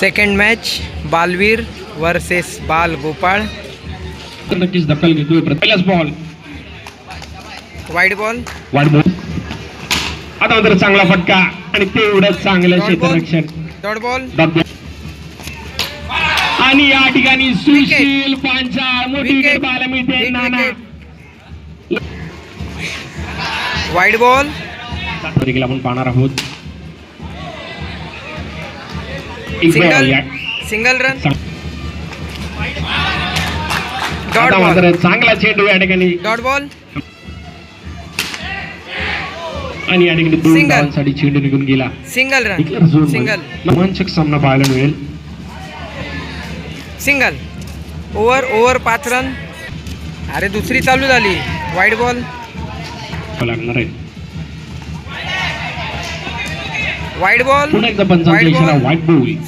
Second match Baalveer versus बाल गोपाळ नक्कीच दखल घेतोय पहिलाच बॉल वाईट बॉल वाट बॉल आता मात्र चांगला फटका आणि तेवढंच चांगलं क्षेत्ररक्षण. Dot ball. आणि या ठिकाणी सुशील पांचाळ मोठी विकेट विकेट पाहायला मिळते. हिट नाना. विकेट वाईट बॉल आपण पाहणार आहोत. Single run. डॉट बॉल चांगला चेंडू या ठिकाणी. डॉट बॉल आणि या ठिकाणी दोन Single. धावांसाठी चेंडू निघून गेला. सिंगल रन सिंगल रोमांचक सामना पाहायला मिळेल. सिंगल ओव्हर ओव्हर पाच रन अरे दुसरी चालू झाली. वाईट बॉल लागणार आहे. वाईट बॉल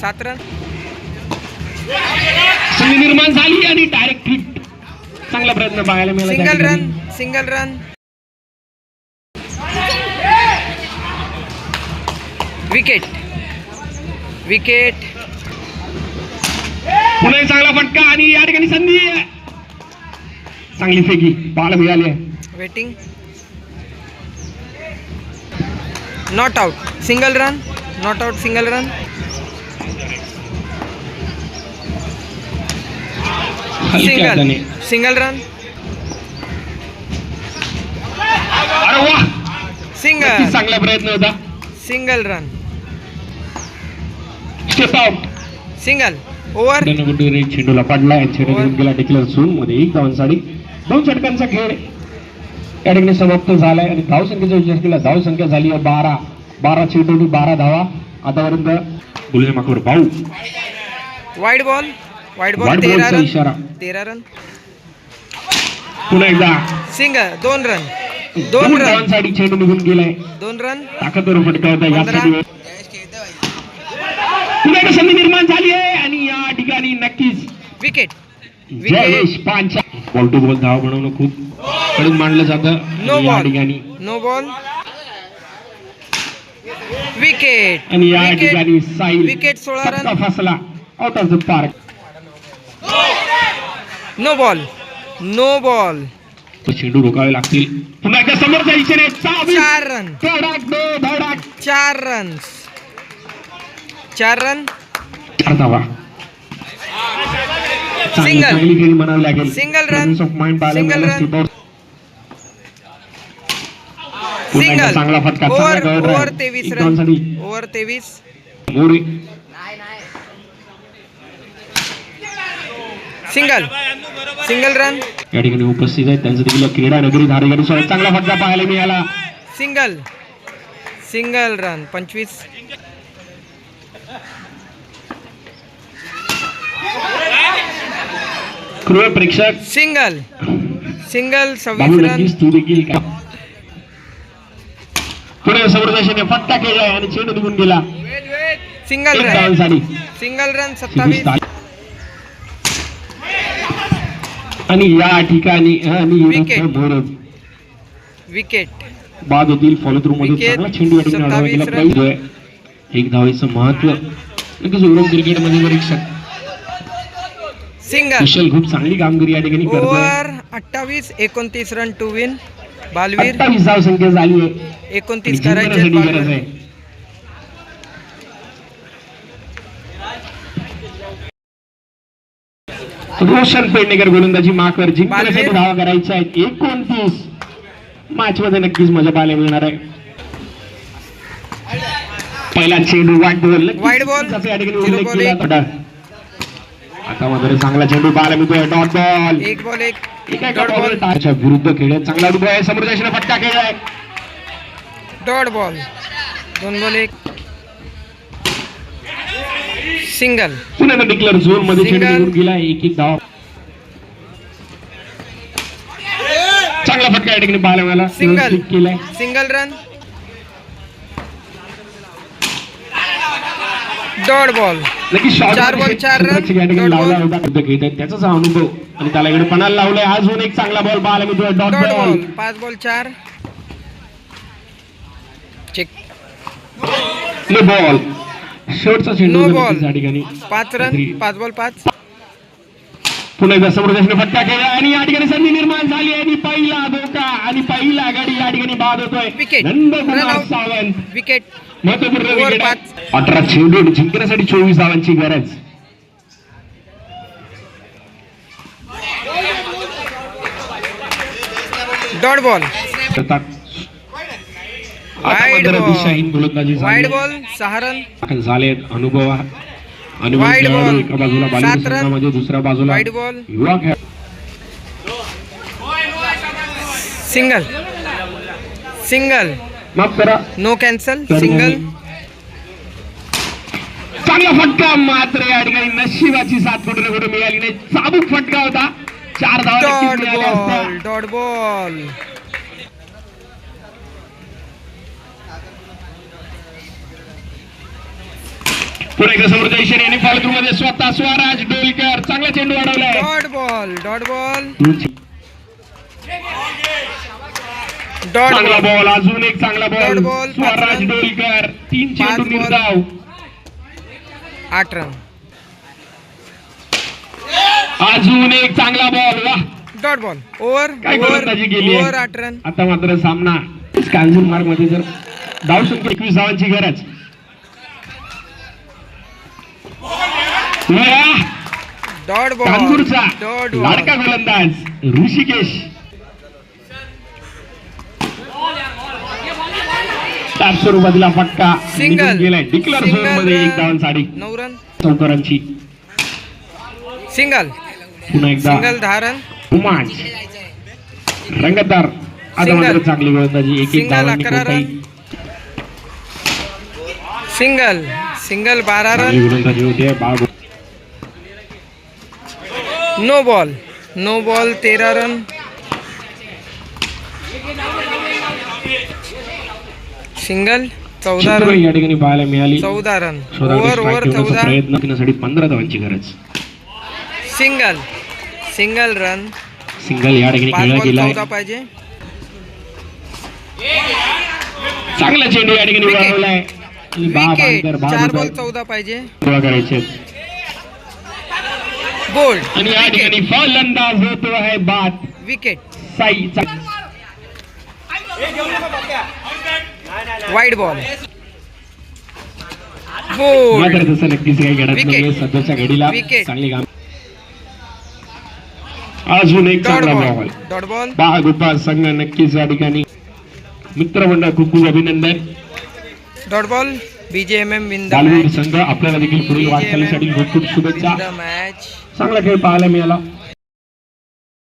सात रन संधी निर्माण झाली आणि डायरेक्ट हिट चांगला प्रयत्न पाहायला मिळाला single. Run single run wicket wicket पुन्हा चांगला फटका आणि या ठिकाणी संधी. चांगली फेकी. पाहायला मिळाली waiting not out single run not out single run single. Single run single चांगला प्रयत्न होता. Single run step out single over चेंडूला पडला चेंडू गेला डिक्लेअर झोनमध्ये. एक धावांसाठी दोन षटकांचा खेळ. या ठिकाणी समाप्त झालाय आणि धावसंख्येचा विचार केला. धावसंख्या झाली आहे बारा. बारा चेंडू बारा धावा. आतापर्यंत बोलूया मागवर भाऊ वाईट बॉल. वाईट बॉल तेरा रन. इशारा. तेरा रन. पुन्हा एकदा. सिंगल दोन रन. दोन रन. धावांसाठी चेंडू निघून गेलाय दोन रन. ताकदवर फटका होता पंधरा. यासाठी पुन्हा एकदा संधी निर्माण झाली आहे आणि या ठिकाणी नक्कीच विकेट जयेश पांचा बॉल टू बॉल धावा बनवणं खूप कडून मानलं जातं. या बॉल ठिकाणी नो बॉल विकेट आणि या ठिकाणी साईल विकेट सोळा रन फसला. Out of the park no ball no ball चेंडू रोखावे लागतील. पुन्हा एकदा समोरच्या दिशेने चावी चार रन धडाक दे धडाक. चार रन चार रन चार धावा चांगली Single. चांगली खेळी म्हणावी सिंगल ओव्हर drive. तेवीस रन. ओव्हर तेवीस. सिंगल सिंगल रन या ठिकाणी उपस्थित आहेत. त्यांचं देखील क्रीडा नगरी धारेकरी चांगला फटका पाहायला मिळाला. सिंगल सिंगल रन पंचवीस. प्रेक्षक. सिंगल सिंगल सव्वीस रन तू देखील दिशेने फटका केलाय आणि चेंडू निघून गेला. Single run. सिंगल रन सत्तावीस. आणि या ठिकाणी आणि विकेट बाद होतील फॉलो थ्रू मध्ये चेंडू गेला. एक धावेचं महत्त्व. ओव्हर क्रिकेटमध्ये परीक्षक. सिंगल कुशल खूप चांगली कामगिरी या ठिकाणी अठ्ठावीस एकोणतीस रन टू विन बालवीर? धाव संख्या झाली आहे. एकोणतीस करायचे गरज आहे. रोशन पेडणेकर गोलंदाजी माकर जिंकण्यासाठी. धावा करायच्या आहेत. एकोणतीस. मॅच मध्ये नक्कीच मजा पाहायला मिळणार आहे. पहिला चेंडू वाईट बॉल. या ठिकाणी उल्लेख केला एक. होता. आता मात्र चांगला चेंडू पाहायला मिळतोय. डॉट बॉल एक बॉल एक. डॉट बॉल विरुद्ध खेळ चांगला अनुभव आहे. समोरच्या फटका खेळलाय डॉट बॉल दोन बॉल एक. सिंगल पुन्हा डिक्लेअर झोनमध्ये चेंडू. निघून गेला एक एक धाव. चांगला फटका या ठिकाणी पाहायला मिळाला. व्यवस्थित केलाय. सिंगल रन डॉट बॉल चार ball, चार लावला. होता घेत आहेत त्याचाच हा अनुभव. आणि त्याला इकडे पणाला लावलाय. अजून एक चांगला बॉल पाहायला मिळतोय. डॉट डॉट बॉल बॉल पाच बॉल चार. चेक बॉल शेवटचा चेंडू. नक्कीच या ठिकाणी. पाच रन पाच बॉल पाच. पुन्हा एकदा समोरच्याने फटका केला आणि या ठिकाणी संधी निर्माण झाली आणि पहिला धोका आणि पहिला गाडी या ठिकाणी बाद होतोय. Out. सावंत. विकेट अठरा चेंडू जिंकण्यासाठी चोवीस धावांची गरज. डॉट बॉल वाईड झाली. बॉल सहा रन दाखल झालेत अनुभव. अनुभव. एका बाजूला. संघामध्ये दुसऱ्या बाजूला. वाईड बॉल युवा खेळ. सिंगल सिंगल माफ करा. नो कॅन्सल सिंगल चांगला फटका मात्र या ठिकाणी नशिबाची साथ कुठे ना कुठे मिळाली नाही. चाबूक फटका होता. चार धावा डॉट. बॉल पुढे एकदा समोरच्या इशाऱ्याने फॉलो मध्ये स्वतः स्वराज डोलकर चांगला चेंडू अडवलाय डॉट बॉल डॉट बॉल चांगला बॉल बॉल अजून एक चांगला बॉल पाच स्वराज. डोलकर तीन चेंडू. निर्धाव आठ रन अजून एक चांगला बॉल वा डॉट बॉल ओव्हर काय ओव्हर गोलंदाजी केली ओव्हर आहे आठ रन आता मात्र सामना. कांजूर मार्गमध्ये जर धाव संख्या एकवीस धावांची गरज! डॉट बॉल कानपूरचा डॉट लाडका बॉल गोलंदाज ऋषिकेश. टाप स्वरूपातला फटका. निघून गेलाय. डिक्लेअरमध्ये एक. धावन साडी. नऊ रन चौकरांची. सिंगल. पुन्हा एकदा. सिंगल रन रोमांच रंगतदार. आता. मात्र चांगली गोलंदाजी एक एक धावांनी सिंगल. सिंगल बारा रन गोलंदाजी होते. बाळ नो बॉल नो बॉल तेरा रन सिंगल चौदा रन या ठिकाणी पाहायला मिळाली. चौदा रन ओव्हर ओव्हर चौदा. प्रयत्न करण्यासाठी पंधरा धावांची गरज. सिंगल. सिंगल रन सिंगल या ठिकाणी खेळला बॉल गेलाय. चौदा पाहिजे. चांगला चेंडू या ठिकाणी चार बॉल. चौदा पाहिजे. करायचे. बोल्ड आणि या ठिकाणी फलंदाज होतो आहे बाद विकेट साई वाईड बॉल अजून एक चांगला बॉल बा गोपाळ संघ नक्कीच या ठिकाणी. मित्रमंडळ खूप खूप अभिनंदन. डॉट बॉल बीजेएमएम विन संघ आपल्याला देखील पुढील वाटचालीसाठी खूप खूप शुभेच्छा. चांगला खेळ पाहायला मिळाला.